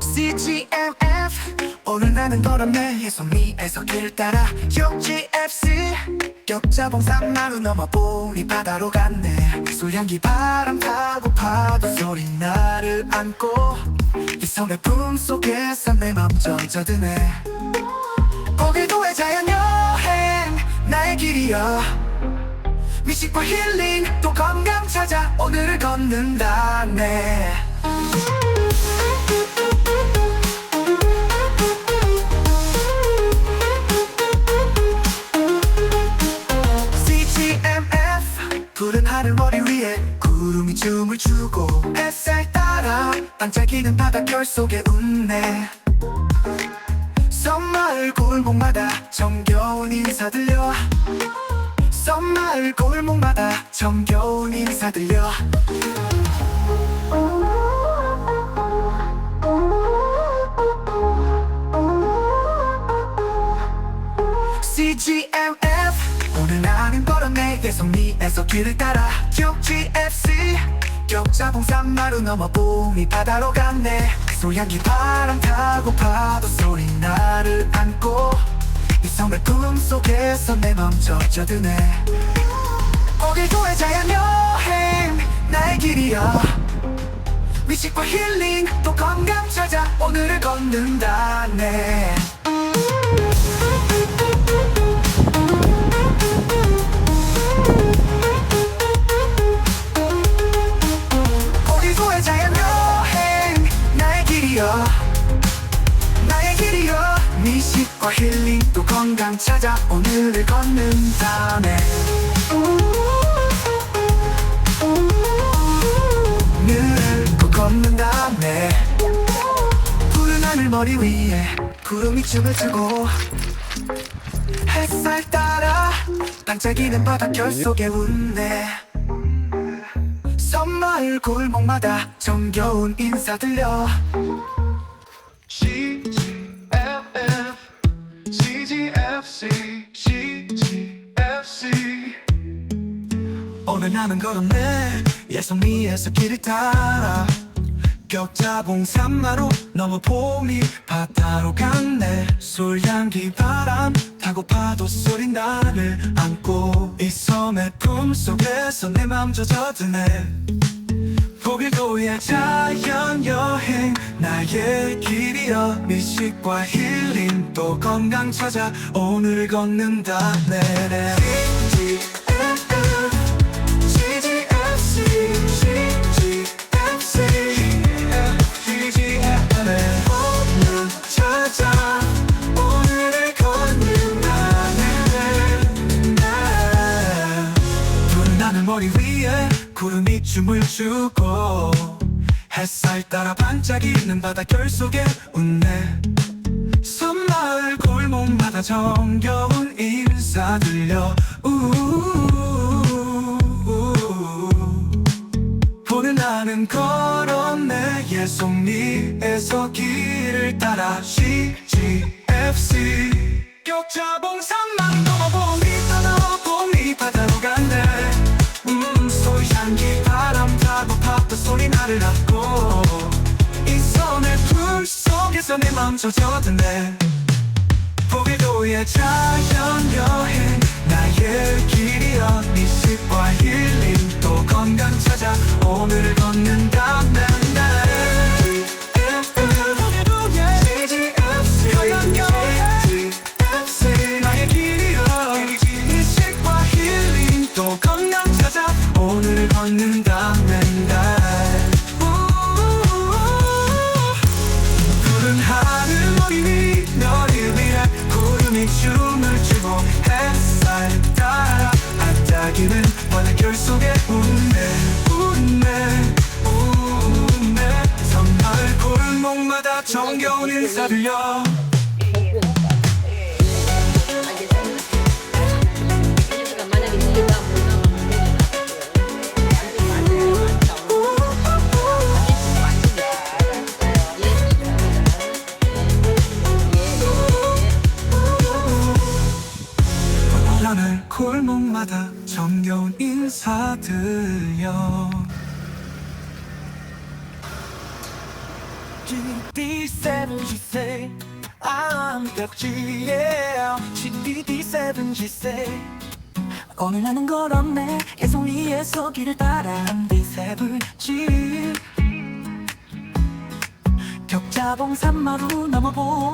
CGMF 오늘 나는 걸었네 해성미에서 길 따라. 6GFC 격자봉산 마루 넘어 보니 바다로 갔네. 술향기 바람 타고 파도 소리 나를 안고. 이 섬의 품속에서 내 맘 젖어드네. 거기도의 자연여행 나의 길이여. 미식과 힐링 또 건강 찾아 오늘을 걷는다 네. CGMF 푸른 하늘 머리 위에 구름이 춤을 추고 햇살 따라 반짝이는 바다 결 속에 웃네 섬마을 골목마다 정겨운 인사 들려. 섬마을 골목마다 정겨운 인사 들려. CGMF 오늘 나는 걸었네. 대성리에서 길을 따라. 6GFC 격자 봉산 마루 넘어 봄이 바다로 갔네. 소양기 바람 타고 파도 소리 나를 안고 이 섬의 꿈속에서 내 맘 젖어드네. 거기도의 자연 여행 나의 길이여. 미식과 힐링 또 건강 찾아 오늘을 걷는다네 미식과 힐링 또 건강 찾아 오늘을 걷는다네 늘을 또 걷는다네 푸른 하늘 머리 위에 구름이 춤을 추고 햇살 따라 반짝이는 바닷결 속에 웃네 섬마을 골목마다 정겨운 인사 들려 CGFC, CGFC. 오늘 나는 걸었네 예성미에서 길을 따라. 격자봉 산마로 넘어 봄이 바다로 갔네. 술향기 바람 타고 파도 소리 나를 안고 이 섬의 품속에서 내 맘 젖어드네 보길도의 자연 여행. 나의 길이여 미식과 힐링 또 건강 찾아 오늘 걷는다. 네네 춤을 추고 햇살 따라 반짝이는 바닷결 속에 웃네. 섬마을 골목마다 정겨운 인사 들려. 보는 나는 걸었네. 예송리에서 길을 따라 CGFC 격자봉산 속에서 내맘 젖어드네 보기도의 자연 여행 나의 길이여 미식과 힐링 또 건강 찾아 오늘을 정겨운 인사 들려 골목마다 정겨운 인사들려. GD7 G say I'm 벽지 yeah GD7 G say 오늘 나는 걸었네. 계속 위에서 길을 따라 D7 G. 격자봉 산마루 넘어 보